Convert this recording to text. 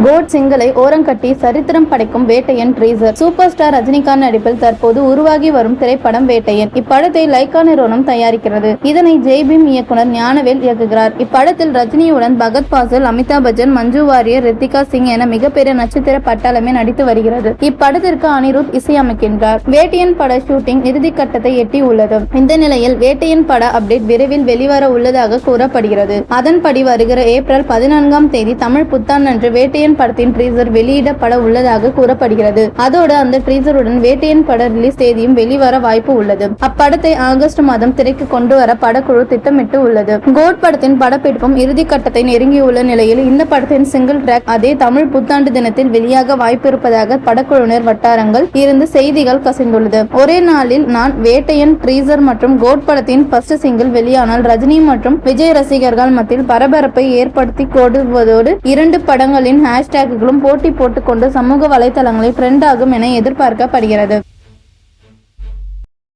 Code சிங்கலை ஓரங்கட்டி சரித்திரம் படைக்கும் Vettaiyan teaser. Super star Rajinikanth நடிப்பில் தற்போது உருவாகி வரும் திரைப்படம் வேட்டையன். இப்படத்தை லைகா நிறுவனம் தயாரிக்கிறது. இதனை ஜெய்பீம் இயக்குனர் ஞானவேல் இயக்குகிறார். இப்படத்தில் ரஜினியுடன் பகத் பாசல் அமிதாப் பச்சன் மஞ்சு வாரியர் ரித்திகா சிங் என மிகப்பெரிய நட்சத்திர பட்டாளமே நடித்து வருகிறது. இப்படத்திற்கு அனிருத் இசையமைக்கின்றார். வேட்டையன் பட ஷூட்டிங் இறுதிக்கட்டத்தை எட்டி உள்ளது. இந்த நிலையில் வேட்டையன் பட அப்டேட் விரைவில் வெளிவர உள்ளதாக கூறப்படுகிறது. அதன்படி வருகிற ஏப்ரல் பதினான்காம் தேதி தமிழ் புத்தாண்டன்று வேட்டையன் படத்தின் ட்ரீசர் வெளியிடப்பட உள்ளதாக கூறப்படுகிறது. அதோடு அந்த ட்ரீசருடன் வேட்டையன் பட ரிலீஸ் தேதியும் வெளிவர வாய்ப்பு உள்ளது. அப்படத்தை ஆகஸ்ட் மாதம் திரைக்கு கொண்டு வர படக்குழு திட்டமிட்டு உள்ளது. கோட் படத்தின் படப்பிடிப்பும் இறுதி கட்டத்தை நெருங்கியுள்ள நிலையில் இந்த படத்தின் சிங்கிள் ட்ராக் அதே தமிழ் புத்தாண்டு தினத்தில் வெளியாக வாய்ப்பு இருப்பதாக படக்குழுவினர் வட்டாரங்கள் இருந்து செய்திகள் கசிந்துள்ளது. ஒரே நாளில் நான் வேட்டையன் ட்ரீசர் மற்றும் கோட் படத்தின் ஃபர்ஸ்ட் சிங்கிள் வெளியானால் ரஜினி மற்றும் விஜய் ரசிகர்கள் மத்தியில் பரபரப்பை ஏற்படுத்தி கொடுவதோடு இரண்டு படங்களின் ஹேஷ்டேக்குகளும் போட்டி போட்டுக்கொண்டு சமூக வலைதளங்களில் ட்ரெண்ட் ஆகும் என எதிர்பார்க்கப்படுகிறது.